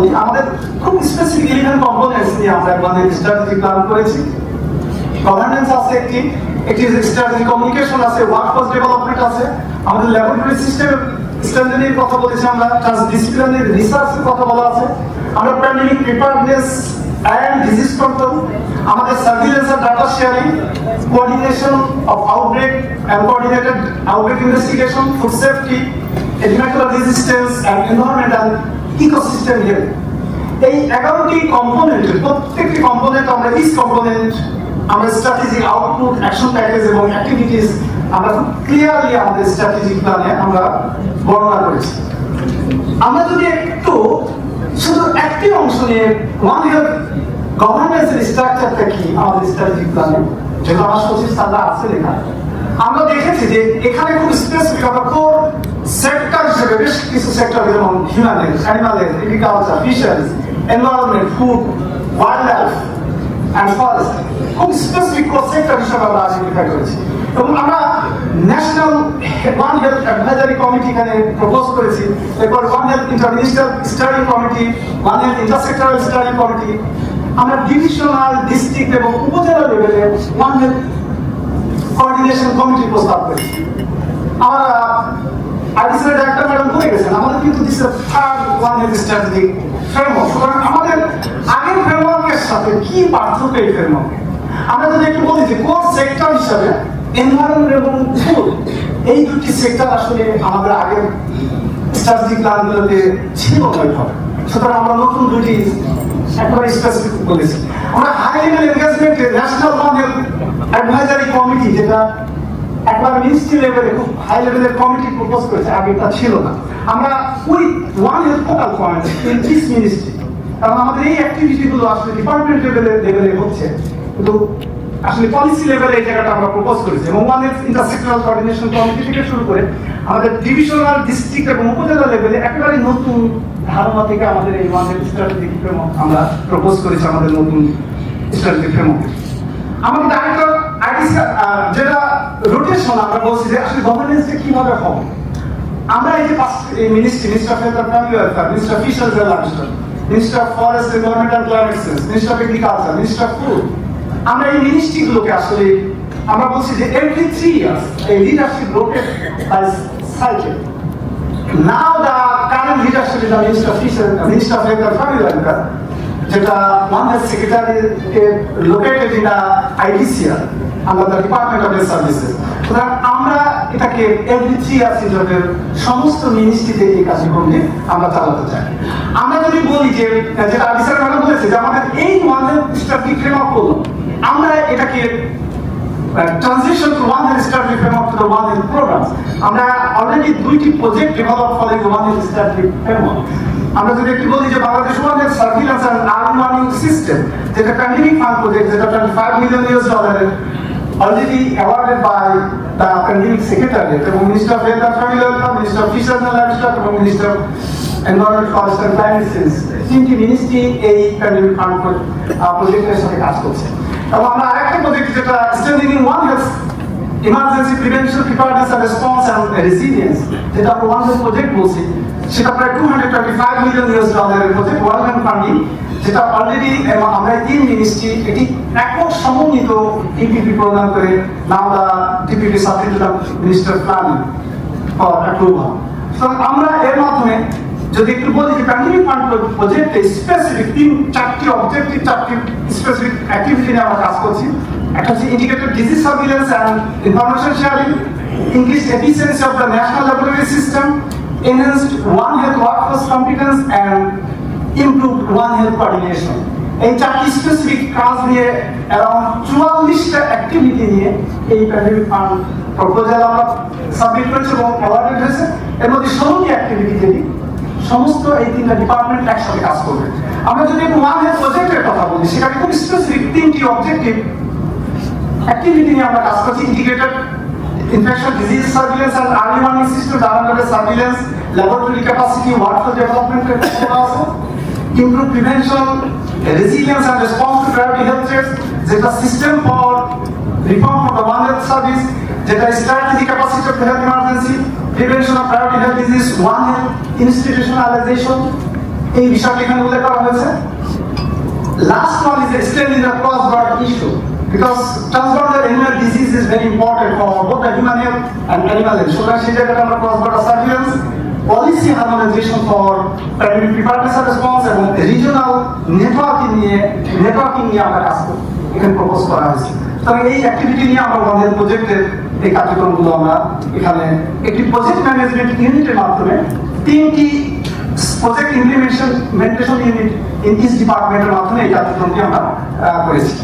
বলি, আমাদের খুব স্পেসিফিক ইলেভেন কম্পোনেন্টস নিয়ে আমরা স্ট্র্যাটেজি প্ল্যান করেছি। গভর্নেন্স আছে একটি একটি স্ট্র্যাটেজি কমিউনিকেশন আছে ওয়ার্কফোর্স ডেভেলপমেন্ট আছে। আমাদের ল্যাবরেটরি সিস্টেম কথা বলেছি আমরা কথা বলা আছে। আমরা প্যান্ডেমিক অ্যান্ড ডিজিজ কন্ট্রোল আমাদের surveillance R data sharing coordination of outbreak and coordinated outbreak investigation food safety ecosystem health এই এগারোটি কম্পোনেন্টের প্রত্যেকটি কম্পোনেন্ট আমরা ইস কম্পোনেন্ট আমরা স্ট্র্যাটেজিক আউটপুট অ্যাকশন প্যাকেজ এবং অ্যাক্টিভিটিস আমরা খুব ক্লিয়ারলি আমাদের স্ট্র্যাটেজিক প্ল্যানে আমরা বর্ণনা করেছি। আমরা যদি একটু শুধু একটি অংশ নিয়ে ওয়ান ইয়ার গভর্নেন্সের স্ট্রাকচারটা কি আমাদের স্ট্র্যাটেজিক প্ল্যানে যেটা আমার সচিব সাল্লাহ আছে লেখা আমরা দেখেছি যে এখানে খুব স্পেসিফিক আমরা কোর সেক্টর হিসেবে বেশ কিছু সেক্টর যেমন human health animal health agriculture fisheries environment food wildlife and forest খুব স্পেসিফিক কোর সেক্টর হিসেবে আমরা আইডেন্টিফাই করেছি এবং আমরা national one health advisory committee এখানে প্রপোজ করেছি। এরপর one health interminister study committee one health intersectoral study committee আমরা ডিভিশনাল ডিস্ট্রিক্ট এবং উপজেলা লেভেলে ওয়ান হেলথ কোঅর্ডিনেশন কমিটি প্রস্তাব করেছি। আমরা আইডিসির ডাক্তার ম্যাডাম বলে গেছেন, আমাদের কিন্তু this third one health strategy framework সুতরাং আমাদের আগের ফ্রেমওয়ার্কের সাথে কি পার্থক্য এই ফ্রেমওয়ার্কে আমরা যদি একটু বলি যে কোর সেক্টর হিসাবে এনভায়রনমেন্ট এবং ফুড এই দুটি সেক্টর আসলে আমাদের আগের স্ট্র্যাটেজি প্ল্যানগুলোতে ছিল ওইভাবে সুতরাং আমরা নতুন দুটি স্পেসিফিক বলেছি। আমরা high level national advisory committee যেটা একবার মিনিস্ট্রি লেভেলে খুব হাই লেভেলের কমিটি প্রপোজ করেছে, আগে তা ছিল না। আমরা ওই one health focal point in this ministry কারণ আমাদের এই আসলে ডিপার্টমেন্ট লেভেলে লেভেলে হচ্ছে। কিন্তু আসলে পলিসি লেভেলে এই জায়গাটা আমরা প্রপোজ করেছি। এবং one health intersectoral coordination committee থেকে শুরু করে আমাদের ডিভিশনাল ডিস্ট্রিক্ট এবং উপজেলা লেভেলে একেবারে নতুন ধারণা থেকে আমাদের এই ওয়ান স্ট্র্যাটেজিক ফ্রেমওয়ার্ক আমরা প্রপোজ করেছি আমাদের নতুন স্ট্র্যাটেজিক ফ্রেমওয়ার্ক আমাদের আরেকটা আইডিসি যেটা রোটেশন আমরা বলছি যে আসলে গভর্নেন্সটা কীভাবে হবে? আমরা এই যে ministry minister of health and family welfare minister of fishers and livestock minister of forest environment and climate change minister of agriculture minister of food আমরা এই মিনিস্ট্রিগুলোকে আসলে আমরা বলছি যে এভরি থ্রি ইয়ার্স এই leadership rotate by cycle Now the current leadership is the Minister of Fisheries, Minister of Welfare, যেটা one health secretary located in IDCR আমরা দ্য ডিপার্টমেন্ট অফ সার্ভিসেস সুতরাং আমরা এটাকে এভরি থ্রি ইয়ার্স হিসাবে সমস্ত মিনিস্ট্রিতে এই কার্যক্রমটি আমরা চালাতে চাই। আমরা যদি বলি যে যেটা আইডিসিআর ম্যাডাম বলেছে যে আমাদের এই one health structure frame up করল আমরা এটাকে transition to one health study framework to the one health program আমরা অলরেডি দুইটি প্রজেক্ট ডেভেলপ ফ্রেমওয়ার্ক আমরা যদি বলি যে Bangladesh one health surveillance system যেটা প্রজেক্ট যেটা টোয়েন্টি ফাইভ মিলিয়ন ইউএস ডলারের by the pandemic secretariat এবং minister of health and family welfare minister of and এবং মিনিস্টার এনভায়রনমেন্ট ফরেস্ট অ্যান্ড তিনটি মিনিস্ট্রি এই প্রজেক্টের সাথে কাজ করছে। এবং আমরা আরেকটা প্রজেক্ট যেটা strengthening one emergency prevention preparedness resilience যেটা আমরা ওয়ান প্রজেক্ট বলছি, সেটা প্রায় two hundred twenty five million US ডলারের প্রজেক্ট ওয়ার্ল্ড ব্যাংক ফান্ডিং যেটা অলরেডি আমরা তিন মিনিস্ট্রি এটি একক সমন্বিত ডিপিপি প্রদান করে now the DPP subject minister planning for approval সুতরাং আমরা এর মাধ্যমে যদি একটু বলি যে প্যান্ডেমিক ফান্ড প্রজেক্টে স্পেসিফিক তিন, চারটি অবজেক্টিভ চারটি স্পেসিফিক অ্যাক্টিভিটি নিয়ে আমরা কাজ করছি একটা হচ্ছে indicated disease surveillance and information sharing increase efficiency of the national laboratory system enhanced One Health workforce competence and improved One Health coordination. এই চারটি স্পেসিফিক কাজ নিয়ে অ্যারাউন্ড চুয়াল্লিশটা অ্যাক্টিভিটি নিয়ে এই প্যান্ডেমিক ফান্ড প্রপোজাল আমরা সাবমিট করেছি এবং অ্যাওয়ার্ডেড হয়েছে এর মধ্যে ষোলোটি অ্যাক্টিভিটি যেটি, সমস্ত এই তিনটা ডিপার্টমেন্ট একসাথে কাজ করবে আমরা যদি ওয়ান হেলথ প্রজেক্টের কথা বলি, সেখানে খুব স্পেসিফিক তিনটি অবজেক্টিভ অ্যাক্টিভিটি নিয়ে আমরা কাজ করছি integrated infection disease surveillance and early warning system যারা আমরা surveillance laboratory capacity workforce development এর কথা আছে improve prevention resilience and response to priority health threats যেটা system for reform for the one health service যেটা capacity of the health emergency prevention of priority health disease one health institutionalization এই বিষয়টি এখানে উল্লেখ করা হয়েছে Last one is extending the cross-border issue because transborder animal disease is very important for both the human health and animal health. সুতরাং সেই জায়গাটা আমরা cross-border surveillance, policy harmonization for primary preparedness and response এবং regional networking নিয়ে networking নিয়ে আমরা কাজ করি এখানে প্রপোজ করা হয়েছে সুতরাং এই অ্যাক্টিভিটি নিয়ে আমরা আমাদের প্রজেক্টের এই কার্যক্রমগুলো আমরা এখানে একটি প্রজেক্ট ম্যানেজমেন্ট ইউনিটের মাধ্যমে তিনটি project implementation unit in is ডিপার্টমেন্টের মাধ্যমে এই কার্যক্রমটি আমরা করেছি